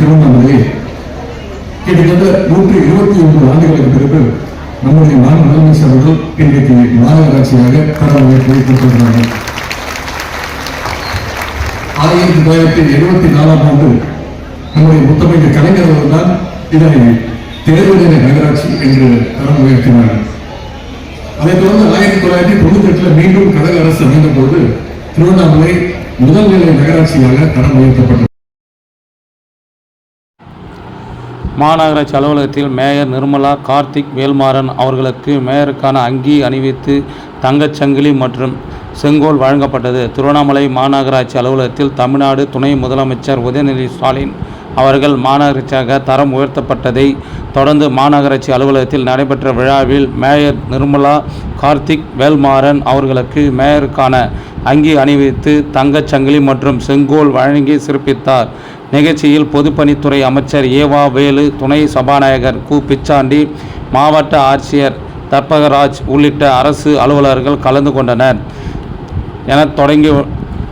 திருவண்ணாமலையை கிட்டத்தட்ட நூற்றி இருபத்தி ஒன்பது ஆண்டுகளுக்கு பிறகு நம்முடைய மாநில முதலமைச்சர் அவர்கள் இன்றைக்கு மாநகராட்சியாக கடவுளை கொடுத்திருக்கிறார்கள் ஆயிரத்தி தொள்ளாயிரத்தி எழுபத்தி நாலாம் ஆண்டு நம்முடைய முத்தமிழ் கலைஞர் அவர்கள் தான் இதனை தேர்வுநிலை நகராட்சி என்று தரம் உயர்த்தினார்கள் அதைத் தொடர்ந்து ஆயிரத்தி தொள்ளாயிரத்தி தொண்ணூத்தி எட்டுல மீண்டும் கழக அரசு அமைந்த போது திருவண்ணாமலை முதல்நிலை நகராட்சியாக தரம் உயர்த்தப்பட்டது. மாநகராட்சி அலுவலகத்தில் மேயர் நிர்மலா கார்த்திக் வேல்மாறன் அவர்களுக்கு மேயருக்கான அங்கி அணிவித்து தங்கச்சங்கிலி மற்றும் செங்கோல் வழங்கப்பட்டது. திருவண்ணாமலை மாநகராட்சி அலுவலகத்தில் தமிழ்நாடு துணை முதலமைச்சர் உதயநிதி ஸ்டாலின் அவர்கள் மாநகராட்சியாக தரம் உயர்த்தப்பட்டதை தொடர்ந்து மாநகராட்சி அலுவலகத்தில் நடைபெற்ற விழாவில் மேயர் நிர்மலா கார்த்திக் வேல்மாறன் அவர்களுக்கு மேயருக்கான அங்கி அணிவித்து தங்கச்சங்கிலி மற்றும் செங்கோல் வழங்கி சிறப்பித்தார். நிகழ்ச்சியில் பொதுப்பணித்துறை அமைச்சர் ஏவா வேலு துணை சபாநாயகர் கு. பிச்சாண்டி மாவட்ட ஆட்சியர் தர்பகராஜ் உள்ளிட்ட அரசு அலுவலர்கள் கலந்து கொண்டனர். என தொடங்கி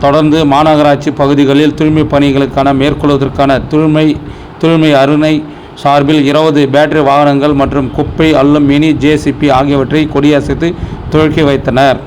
தொடர்ந்து மாநகராட்சி பகுதிகளில் தூய்மை பணிகளுக்கான மேற்கொள்வதற்கான தூய்மை தூய்மை அருணை சார்பில் இருபது பேட்டரி வாகனங்கள் மற்றும் குப்பை அள்ளும் மினி ஜேசிபி ஆகியவற்றை கொடியசைத்து துவக்கி வைத்தனர்.